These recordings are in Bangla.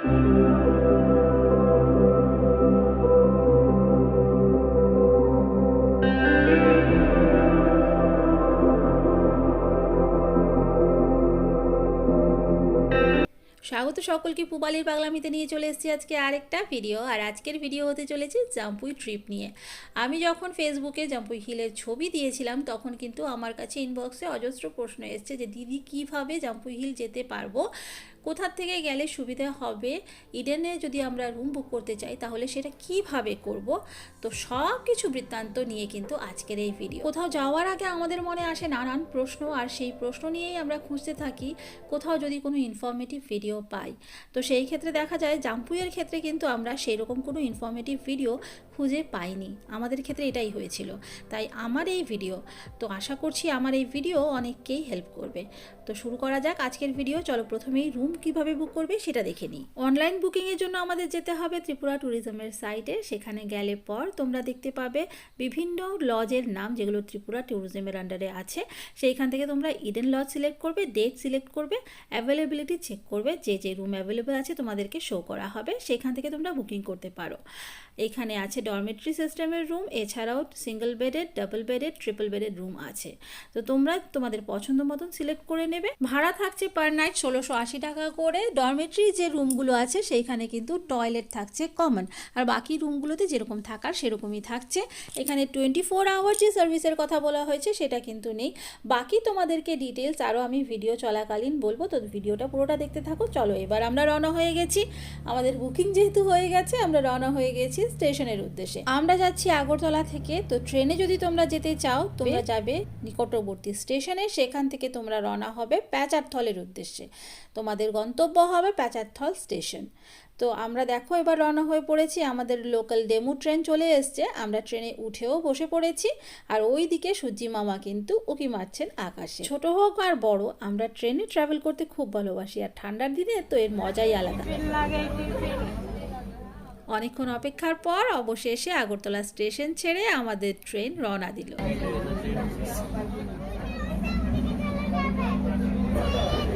স্বাগত সকলকে পুবালির পাগলামিতে নিয়ে চলে এসেছি আজকে আরেকটা ভিডিও আর আজকের ভিডিও হতে চলেছে জাম্পুই ট্রিপ নিয়ে। আমি যখন ফেসবুকে জাম্পুই হিলের ছবি দিয়েছিলাম, তখন কিন্তু আমার কাছে ইনবক্সে অজস্র প্রশ্ন এসছে যে, দিদি, কীভাবে জাম্পুই হিল যেতে পারব? কোথার থেকে গেলে সুবিধা হবে? ইডেনে যদি আমরা রুম বুক করতে চাই, তাহলে সেটা কীভাবে করব? তো সব কিছু বৃত্তান্ত নিয়ে কিন্তু আজকের এই ভিডিও কোথাও যাওয়ার আগে আমাদের মনে আসে নানান প্রশ্ন, আর সেই প্রশ্ন নিয়েই আমরা খুঁজতে থাকি, কোথাও যদি কোনো ইনফরমেটিভ ভিডিও পাই। তো সেই ক্ষেত্রে দেখা যায়, জাম্পুইয়ের ক্ষেত্রে কিন্তু আমরা সেই রকম কোনো ইনফরমেটিভ ভিডিও খুঁজে পাইনি। আমাদের ক্ষেত্রে এটাই হয়েছিল। তাই আমার এই ভিডিও তো আশা করছি আমার এই ভিডিও অনেককেই হেল্প করবে। তো শুরু করা যাক আজকের ভিডিও চলো প্রথমেই রুম কীভাবে বুক করবে সেটা দেখে নিই। অনলাইন বুকিংয়ের জন্য আমাদের যেতে হবে ত্রিপুরা ট্যুরিজমের সাইটে সেখানে গেলে পর তোমরা দেখতে পাবে বিভিন্ন লজের নাম যেগুলো ত্রিপুরা ট্যুরিজমের আন্ডারে আছে। সেইখান থেকে তোমরা ইডেন লজ সিলেক্ট করবে ডেট সিলেক্ট করবে অ্যাভেলেবিলিটি চেক করবে, যে যে রুম অ্যাভেলেবেল আছে তোমাদেরকে শো করা হবে। সেখান থেকে তোমরা বুকিং করতে পারো। এখানে আছে ডরমেট্রি সিস্টেমের রুম এছাড়াও single bedded double bedded triple bedded room আছে। তো তোমরা তোমাদের পছন্দ মতন সিলেক্ট করে নেবে। ভাড়া থাকছে পার নাইট ষোলোশো আশি টাকা করে। ডরমেট্রি যে রুমগুলো আছে সেইখানে কিন্তু টয়লেট থাকছে কমন আর বাকি রুমগুলোতে যেরকম থাকার সেরকমই থাকছে। এখানে টোয়েন্টি ফোর আওয়ার যে সার্ভিসের কথা বলা হয়েছে সেটা কিন্তু নেই। বাকি তোমাদেরকে ডিটেলস আরও আমি ভিডিও চলাকালীন বলব। তো ভিডিওটা পুরোটা দেখতে থাকো। চলো এবার আমরা রওনা হয়ে গেছি। আমাদের বুকিং যেহেতু হয়ে গেছে আমরা রওনা হয়ে গেছি স্টেশনের উদ্দেশ্যে। আমরা যাচ্ছি আগরতলা থেকে। তো ট্রেনে যদি তোমরা যেতে চাও তোমরা যাবে নিকটবর্তী স্টেশনে। সেখান থেকে তোমরা রওনা হবে প্যাচারথলের উদ্দেশ্যে। তোমাদের গন্তব্য হবে প্যাচারথল স্টেশন। তো আমরা দেখো এবার রওনা হয়ে পড়েছি, আমাদের লোকাল ডেমু ট্রেন চলে এসছে। আমরা ট্রেনে উঠেও বসে পড়েছি আর ওই দিকে সূর্যি মামা কিন্তু উকি মারছেন আকাশে। ছোট হোক আর বড়, আমরা ট্রেনে ট্রাভেল করতে খুব ভালোবাসি আর ঠান্ডার দিনে তো এর মজাই আলাদা। অনেকক্ষণ অপেক্ষার পর অবশেষে আগরতলা স্টেশন ছেড়ে আমাদের ট্রেন রওনা দিল।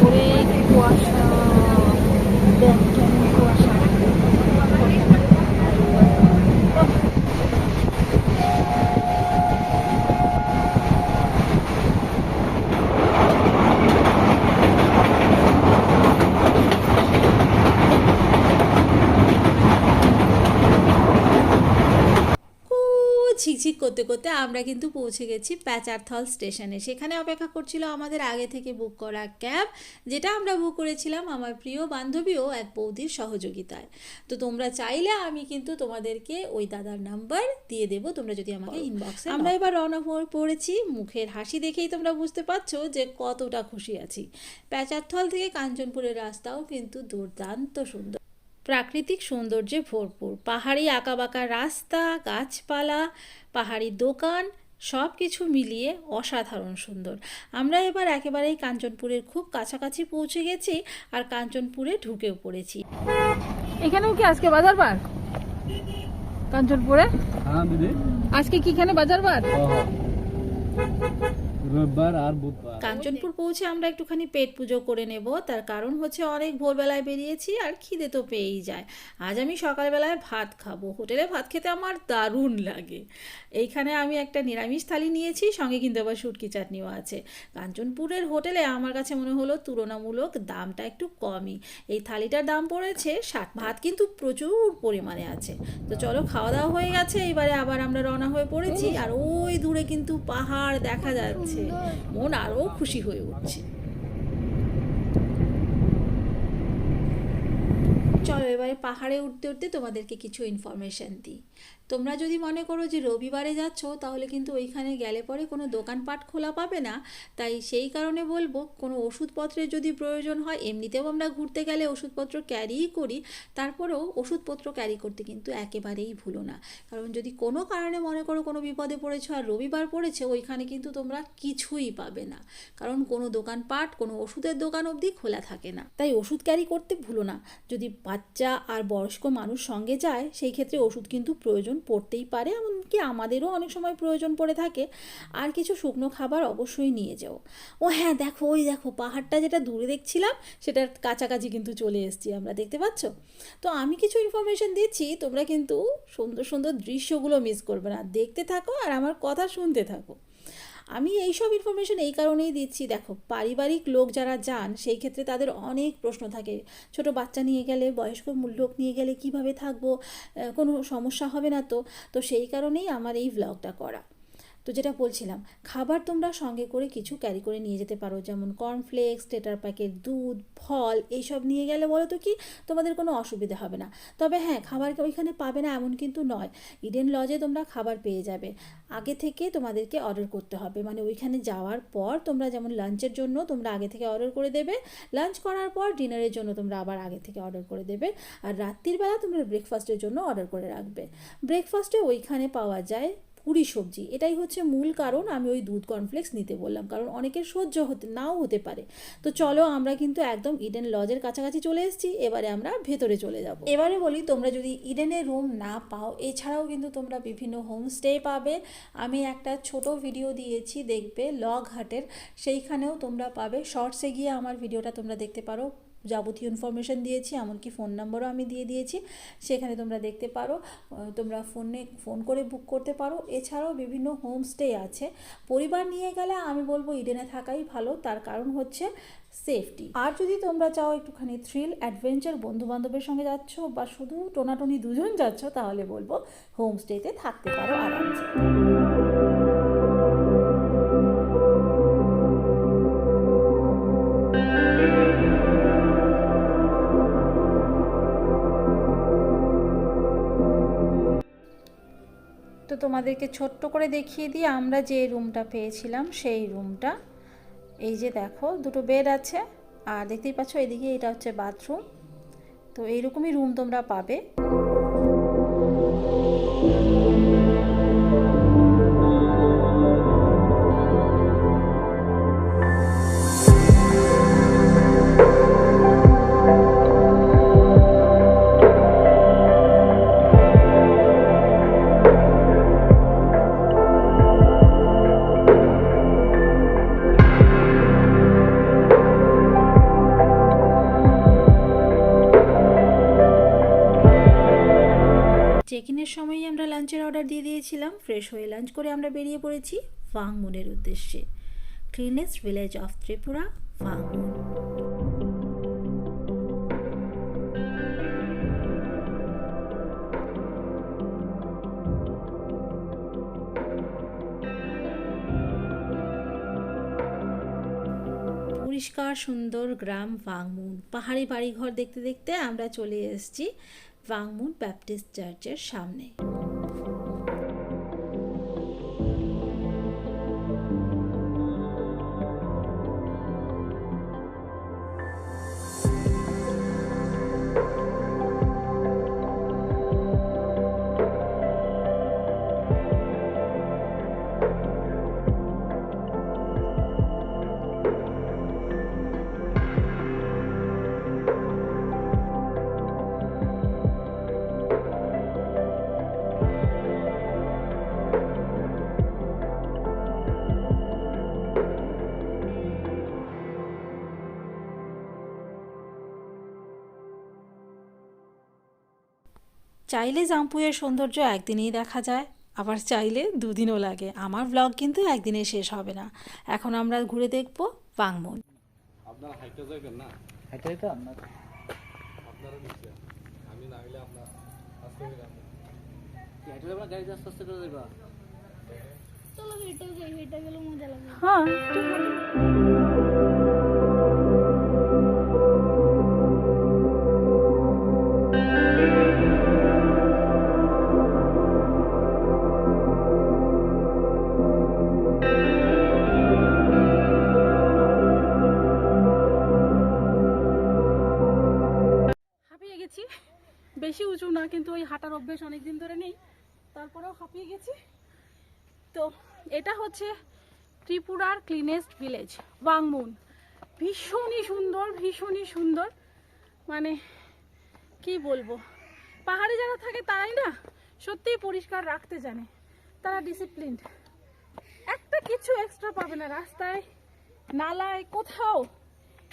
করে কুয়াশা দেখ কেমন কুয়াশা কু ঝিকঝিক করতে করতে আমরা কিন্তু পৌঁছে গেছি প্যাচারথল স্টেশনে। সেখানে অপেক্ষা করছিল আমাদের আগে থেকে বুক করা ক্যাব যেটা আমরা বুক করেছিলাম আমার প্রিয় বান্ধবী ও এক বৌদির সহযোগিতায়। তো তোমরা চাইলে আমি কিন্তু তোমাদেরকে ওই দাদার নাম্বার দিয়ে দেবো তোমরা যদি আমাকে ইনবক্সে আমরা এবার রওনা পড়েছি মুখের হাসি দেখেই তোমরা বুঝতে পারছ যে কতটা খুশি আছি। প্যাচারথল থেকে কাঞ্চনপুরের রাস্তাও কিন্তু দুর্দান্ত সুন্দর। প্রাকৃতিক সৌন্দর্যে ভরপুর। পাহাড়ি আঁকাবাঁকা রাস্তা গাছপালা পাহাড়ি দোকান সব কিছু মিলিয়ে অসাধারণ সুন্দর। আমরা এবার একেবারেই কাঞ্চনপুরের খুব কাছাকাছি পৌঁছে গেছি আর কাঞ্চনপুরে ঢুকেও পড়েছি। এখানেও কি আজকে বাজার বার কাঞ্চনপুরে? হ্যাঁ, আজকে কি এখানে বাজার বার আর বুধবার। কাঞ্চনপুর পৌঁছে আমরা একটুখানি পেট পুজো করে নেব। তার কারণ হচ্ছে অনেক ভোরবেলায় বেরিয়েছি আর খিদে তো পেয়েই যায়। আজ আমি সকালবেলায় ভাত খাব। হোটেলে ভাত খেতে আমার দারুণ লাগে। এইখানে আমি একটা নিরামিষ থালি নিয়েছি, সঙ্গে কিন্তু আবার শুটকি চাটনিও আছে। কাঞ্চনপুরের হোটেলে আমার কাছে মনে হলো তুলনামূলক দামটা একটু কমই। এই থালিটার দাম পড়েছে ষাট। ভাত কিন্তু প্রচুর পরিমাণে আছে। তো চলো খাওয়া দাওয়া হয়ে গেছে। এবারে আবার আমরা রওনা হয়ে পড়েছি। আর ওই দূরে কিন্তু পাহাড় দেখা যাচ্ছে। মন আরও খুশি হয়ে উঠছে চলো এবারে পাহাড়ে উঠতে উঠতে তোমাদেরকে কিছু ইনফরমেশন দিই। তোমরা যদি মনে করো যে রবিবারে যাচ্ছ, তাহলে কিন্তু ওইখানে গেলে পরে কোনো দোকানপাট খোলা পাবে না। তাই সেই কারণে বলব, কোনো ওষুধপত্রের যদি প্রয়োজন হয়, এমনিতেও আমরা ঘুরতে গেলে ওষুধপত্র ক্যারিই করি, তারপরেও ওষুধপত্র ক্যারি করতে কিন্তু একেবারেই ভুলো না। কারণ যদি কোনো কারণে মনে করো কোনো বিপদে পড়েছো আর রবিবার পড়েছে, ওইখানে কিন্তু তোমরা কিছুই পাবে না। কারণ কোনো দোকানপাট, কোনো ওষুধের দোকান অবধি খোলা থাকে না। তাই ওষুধ ক্যারি করতে ভুলো না। যদি বাচ্চা আর বয়স্ক মানুষ সঙ্গে যায়, সেই ক্ষেত্রে ওষুধ কিন্তু প্রয়োজন পড়তেই পারে, এমনকি আমাদেরও অনেক সময় প্রয়োজন পড়ে থাকে। আর কিছু শুকনো খাবার অবশ্যই নিয়ে যাও। ও হ্যাঁ দেখো, ওই দেখো, পাহাড়টা যেটা দূরে দেখছিলাম, সেটার কাছাকাছি কিন্তু চলে এসেছি আমরা, দেখতে পাচ্ছ? তো আমি কিছু ইনফরমেশন দিচ্ছি, তোমরা কিন্তু সুন্দর সুন্দর দৃশ্যগুলো মিস করবে না। দেখতে থাকো আর আমার কথা শুনতে থাকো। আমি এই সব ইনফরমেশন এই কারণেই দিচ্ছি। দেখো, পারিবারিক লোক যারা যান, সেই ক্ষেত্রে তাদের অনেক প্রশ্ন থাকে। ছোট বাচ্চা নিয়ে গেলে, বয়স্ক লোক নিয়ে গেলে কীভাবে থাকব? কোনো সমস্যা হবে না তো? তো সেই কারণেই আমার এই ব্লগটা করা। তো যেটা বলছিলাম, খাবার তোমরা সঙ্গে করে কিছু ক্যারি করে নিয়ে যেতে পারো, যেমন কর্নফ্লেক্স টেটার প্যাকেট দুধ, ফল, এইসব নিয়ে গেলে বলো তো কি, তোমাদের কোনো অসুবিধা হবে না। তবে হ্যাঁ খাবার ওইখানে পাবে না এমন কিন্তু নয় ইডেন লজে তোমরা খাবার পেয়ে যাবে। আগে থেকে তোমাদেরকে অর্ডার করতে হবে মানে ওইখানে যাওয়ার পর তোমরা যেমন লাঞ্চের জন্য তোমরা আগে থেকে অর্ডার করে দেবে লাঞ্চ করার পর ডিনারের জন্য তোমরা আবার আগে থেকে অর্ডার করে দেবে, আর রাত্রির বেলা তোমরা ব্রেকফাস্টের জন্য অর্ডার করে রাখবে। ব্রেকফাস্টে ওইখানে পাওয়া যায় পুরি সবজি। এটাই হচ্ছে মূল কারণ আমি ওই দুধ কর্নফ্লেক্স নিতে বললাম। কারণ অনেকের সহ্য হতে, নাও হতে পারে। তো চলো আমরা কিন্তু একদম ইডেন লজের কাছাকাছি চলে এসেছি। এবারে আমরা ভেতরে চলে যাব। এবারে বলি, তোমরা যদি ইডেনের রুম না পাও, এছাড়াও কিন্তু তোমরা বিভিন্ন হোমস্টে পাবে। আমি একটা ছোট ভিডিও দিয়েছি, দেখবে লগ হাটের। সেইখানেও তোমরা পাবে। শর্টসে গিয়ে আমার ভিডিওটা তোমরা দেখতে পারো। যাবতীয় ইনফরমেশন দিয়েছি, এমনকি ফোন নাম্বারও আমি দিয়ে দিয়েছি। সেখানে তোমরা দেখতে পারো তোমরা ফোনে ফোন করে বুক করতে পারো। এছাড়াও বিভিন্ন হোমস্টে আছে। পরিবার নিয়ে গেলে আমি বলব ইডেনে থাকাই ভালো, তার কারণ হচ্ছে সেফটি আর যদি তোমরা চাও একটুখানি থ্রিল অ্যাডভেঞ্চার বন্ধু বান্ধবের সঙ্গে যাচ্ছ বা শুধু টোনাটনি দুজন যাচ্ছ, তাহলে বলব হোমস্টেতে থাকতে পারো আরামসে। তোমাদেরকে ছোট্ট করে দেখিয়ে দিই, আমরা যে রুমটা পেয়েছিলাম সেই রুমটা। এই যে দেখো, দুটো বেড আছে, আর দেখতেই পাচ্ছ এদিকে এটা হচ্ছে বাথরুম তো এইরকমই রুম তোমরা পাবে। দিয়েছিলাম ফ্রেশ হয়ে লাঞ্চ করে আমরা বেরিয়ে পড়েছি ভাংমুনের উদ্দেশ্যে। ক্লিনেস্ট ভিলেজ অফ ত্রিপুরা ভাংমুন পরিষ্কার, সুন্দর গ্রাম ভাংমুন পাহাড়ি বাড়িঘর দেখতে দেখতে আমরা চলে এসেছি ভাংমুন ব্যাপটিস্ট চার্চের সামনে। চাইলে জাম্পুয়ের সৌন্দর্য একদিনেই দেখা যায় আবার চাইলে দুদিনও লাগে। আমার ব্লগ কিন্তু একদিনে শেষ হবে না। এখন আমরা ঘুরে দেখব বাংমুন। আপনারা হাইটে যাবেন না? এটাই তো আপনার আপনারা নিচে আমি না হলে আপনার আজকে যাব হেঁটে যাবা গাড়ি আস্তে আস্তে করে যাবা হ্যাঁ একটু ভালো। হাঁপিয়ে অভ্যেস অনেক দিন ধরে নেই, তারপরেও হাঁপিয়ে গেছি। তো এটা হচ্ছে ত্রিপুরার ক্লিনেস্ট ভিলেজ বাংমুন। ভীষণই সুন্দর ভীষণই সুন্দর। মানে কি বলব? পাহাড়ে যারা থাকে তারাই না সত্যিই পরিষ্কার রাখতে জানে। তারা ডিসিপ্লিনড একটা কিছু এক্সট্রা পাবে না, রাস্তায়, নালায়, কোথাও।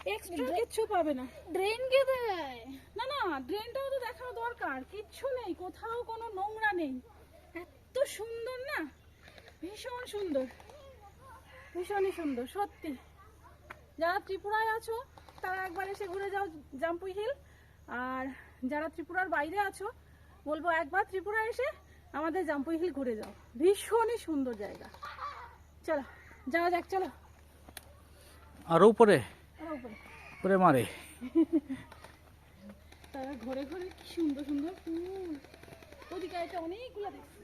এক্সট্রা কিছু পাবে না। ড্রেন কে দেয়? না না ড্রেনটাও তো দেখা দরকার। কিচ্ছু নেই কোথাও কোনো নোংরা নেই। এত সুন্দর না? ভীষণ সুন্দর। ভীষণই সুন্দর সত্যি। যারা ত্রিপুরায় আছো তারা একবার এসে ঘুরে যাও জাম্পুই হিল। আর যারা ত্রিপুরার বাইরে আছো বলব একবার ত্রিপুরা এসে আমাদের জাম্পুই হিল ঘুরে যাও। ভীষণই সুন্দর জায়গা। চলো যাওয়া যাক চলো। আরও উপরে? কি সুন্দর সুন্দর দেখছি।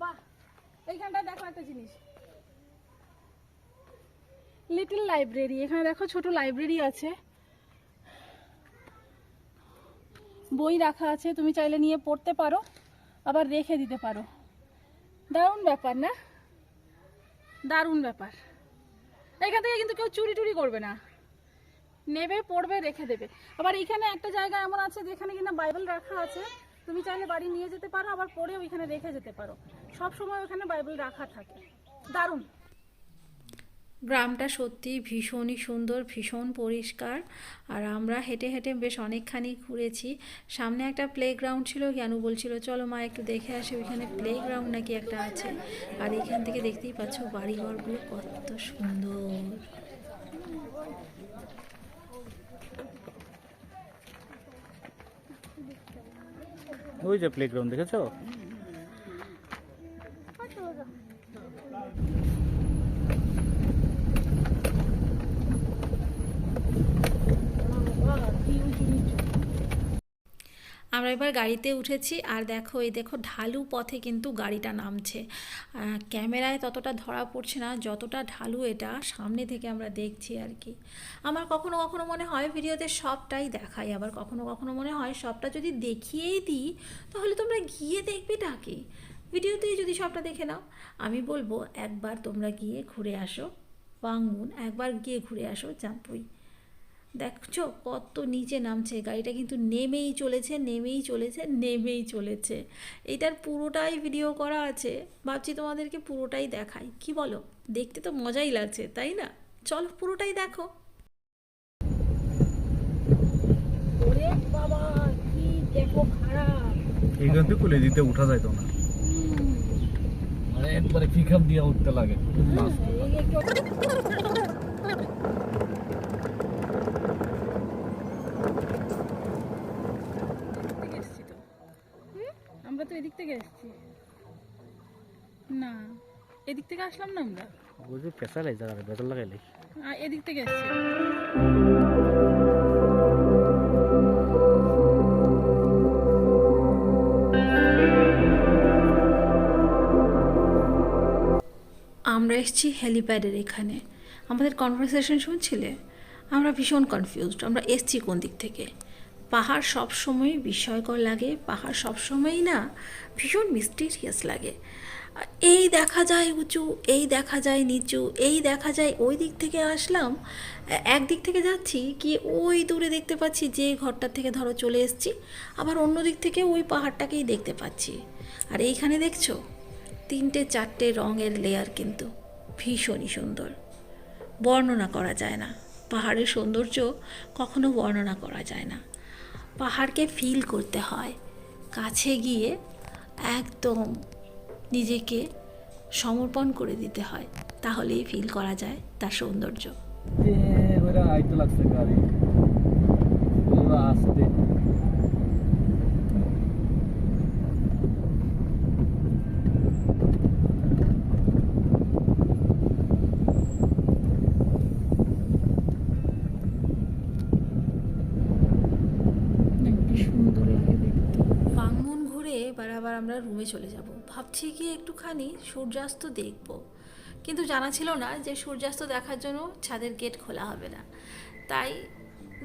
বাহ দেখো একটা জিনিস। লিটল লাইব্রেরি এখানে দেখো ছোট লাইব্রেরি আছে। বই রাখা আছে, তুমি চাইলে নিয়ে পড়তে পারো, আবার রেখে দিতে পারো। দারুণ ব্যাপার না? দারুণ ব্যাপার। এখান থেকে কিন্তু কেউ চুরি টুরি করবে না। নেবে, পড়বে, রেখে দেবে। আবার এখানে একটা জায়গা এমন আছে যেখানে কিনা বাইবেল রাখা আছে। তুমি চাইলে বাড়ি নিয়ে যেতে পারো, আবার পড়ে ওইখানে রেখে যেতে পারো। সব সময় ওখানে বাইবেল রাখা থাকে। দারুণ। গ্রামটা সত্যি ভীষণই সুন্দর, ভীষণ পরিষ্কার। আর আমরা হেঁটে হেঁটে বেশ অনেকখানি ঘুরেছি। সামনে একটা প্লে গ্রাউন্ড ছিল জ্ঞানু বলছিল, চলো মা, একটু দেখে আসি, ওইখানে প্লে গ্রাউন্ড নাকি একটা আছে। আর এখান থেকে দেখতেই পাচ্ছ বাড়িঘরগুলো কত সুন্দর। ওই যে প্লেগ্রাউন্ড দেখেছ? আমরা এবার গাড়িতে উঠেছি আর দেখো, এই দেখো ঢালু পথে কিন্তু গাড়িটা নামছে। ক্যামেরায় ততটা ধরা পড়ছে না, যতটা ঢালু এটা সামনে থেকে আমরা দেখছি আর কি। আমার কখনো কখনো মনে হয় ভিডিওতে সবটাই দেখাই, আবার কখনো কখনো মনে হয় সবটা যদি দেখিয়েই দিই, তাহলে তোমরা গিয়ে দেখবে ডাকে ভিডিওতেই যদি সবটা দেখে নাও, আমি বলব একবার তোমরা গিয়ে ঘুরে আসো বাংমুন একবার গিয়ে ঘুরে আসো, জাম্পুই। দেখছ কত নিচে নামছে গাড়িটা কিন্তু নেমেই চলেছে নেমেই চলেছে নেমেই চলেছে। এটার পুরোটাই ভিডিও করা আছে ভাবছি তোমাদেরকে পুরোটাই দেখাই। কি বলো? দেখতে তো মজাই লাগছে তাই না? চলো পুরোটাই দেখো। ওরে বাবা কি দেখো খারাপ। এইখান থেকে কুলে দিতে উঠা যাইতো না। মানে একবারে পিকআপ দিয়ে উঠতে লাগে থেকে এসছি তো আমরা তো এদিক থেকে এসছি। না এদিক থেকে আসলাম না আমরা? ওই যে পেশা লাই জায়গা বেতন লাগাইলে এদিক থেকে এসছি। আমরা এসেছি হেলিপ্যাডের এখানে। আমাদের কনভারসেশন শুনছিলে? আমরা ভীষণ কনফিউজড আমরা এসছি কোন দিক থেকে? পাহাড় সবসময় বিস্ময়কর লাগে, পাহাড় সবসময়ই না ভীষণ মিস্টিরিয়াস লাগে। এই দেখা যায় উঁচু, এই দেখা যায় নিচু, এই দেখা যায় ওই দিক থেকে আসলাম, এক দিক থেকে যাচ্ছি কি ওই দূরে দেখতে পাচ্ছি যে ঘরটার থেকে ধরো চলে এসেছি, আবার অন্য দিক থেকে ওই পাহাড়টাকেই দেখতে পাচ্ছি। আর এইখানে দেখছ, তিনটে চারটে রঙের লেয়ার কিন্তু ভীষণই সুন্দর। বর্ণনা করা যায় না, পাহাড়ের সৌন্দর্য কখনো বর্ণনা করা যায় না। পাহাড়কে ফিল করতে হয়। কাছে গিয়ে একদম নিজেকে সমর্পণ করে দিতে হয়, তাহলেই ফিল করা যায় তার সৌন্দর্য। আসতে ফাংমুন ঘুরে এবার আবার আমরা রুমে চলে যাব। ভাবছি কি একটুখানি সূর্যাস্ত দেখব। কিন্তু জানা ছিল না যে সূর্যাস্ত দেখার জন্য ছাদের গেট খোলা হবে না। তাই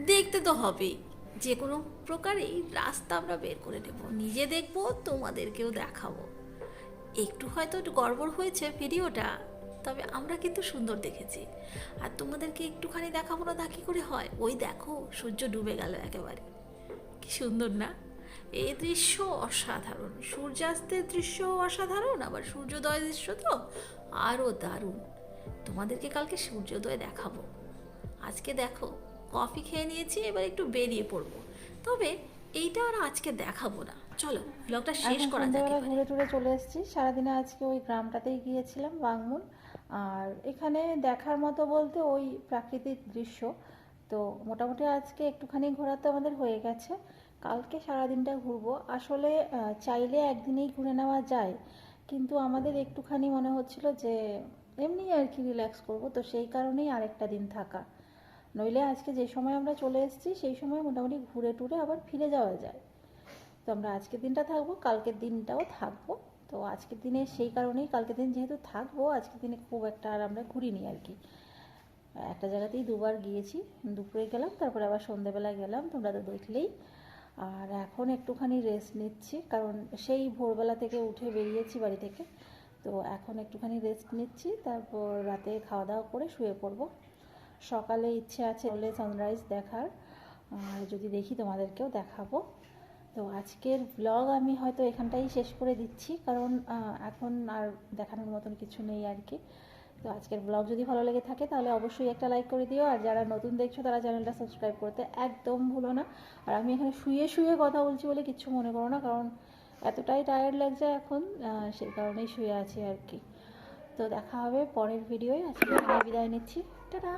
দেখতে তো হবেই। যে কোনো প্রকারেই রাস্তা আমরা বের করে নেব। নিজে দেখব, তোমাদেরকেও দেখাবো। একটু হয়তো একটু গড়বড় হয়েছে ভিডিওটা, তবে আমরা কিন্তু সুন্দর দেখেছি। আর তোমাদেরকে একটুখানি দেখাবো না তা কী করে হয়? ওই দেখো, সূর্য ডুবে গেল একেবারে। কি সুন্দর না? এই দৃশ্য অসাধারণ। সূর্যাস্তের দৃশ্য অসাধারণ আবার সূর্যোদয় দৃশ্য তো আরও দারুণ। তোমাদেরকে কালকে সূর্যোদয় দেখাবো। আজকে দেখো কফি খেয়ে নিয়েছি এবার একটু বেরিয়ে পড়ব। তবে এইটা আর আজকে দেখাবো না। চলো ব্লগটা শেষ করা যাক ঘুরে টুরে চলে এসেছি। সারাদিনে আজকে ওই গ্রামটাতেই গিয়েছিলাম বাংমুন আর এখানে দেখার মতো বলতে ওই প্রাকৃতিক দৃশ্য। তো মোটামুটি আজকে একটুখানি ঘোরা তো আমাদের হয়ে গেছে। কালকে সারাদিনটা ঘুরবো। আসলে চাইলে একদিনেই ঘুরে নেওয়া যায়। কিন্তু আমাদের একটুখানি মনে হচ্ছিল যে, এমনি আর কি রিল্যাক্স করব। তো সেই কারণেই আরেকটা দিন থাকা। নইলে আজকে যে সময় আমরা চলে এসেছি, সেই সময় মোটামুটি ঘুরে টুরে আবার ফিরে যাওয়া যায়। তো আমরা আজকের দিনটা থাকব, কালকের দিনটাও থাকব। তো আজকের দিনে সেই কারণেই কালকের দিন যেহেতু থাকব, আজকের দিনে খুব একটা আর আমরা ঘুরিনি আর কি। একটা জায়গাতেই দুবার গিয়েছি, দুপুরে গেলাম, তারপরে আবার সন্ধেবেলায় গেলাম। তোমরা তো দেখলেই আর এখন একটুখানি রেস্ট নিচ্ছি, কারণ সেই ভোরবেলা থেকে উঠে বেরিয়েছি বাড়ি থেকে। তো এখন একটুখানি রেস্ট নিচ্ছি, তারপর রাতে খাওয়া দাওয়া করে শুয়ে পড়ব। সকালে ইচ্ছে আছে হলে সানরাইজ দেখার, আর যদি দেখি তোমাদেরকেও দেখাবো। তো আজকের ব্লগ আমি হয়তো এখানটাই শেষ করে দিচ্ছি, কারণ এখন আর দেখানোর মতন কিছু নেই আর কি। তো আজকের ব্লগ যদি ভালো লেগে থাকে, তাহলে অবশ্যই একটা লাইক করে দিও। আর যারা নতুন দেখছ, তারা চ্যানেলটা সাবস্ক্রাইব করতে একদম ভুলো না। আর আমি এখানে শুয়ে শুয়ে কথা বলছি বলে কিচ্ছু মনে করো না, কারণ এতটাই টায়ার্ড লাগছে এখন সেই কারণেই শুয়ে আছি আর কি। তো দেখা হবে পরের ভিডিওয় আজকে বিদায় নিচ্ছি। টাটা!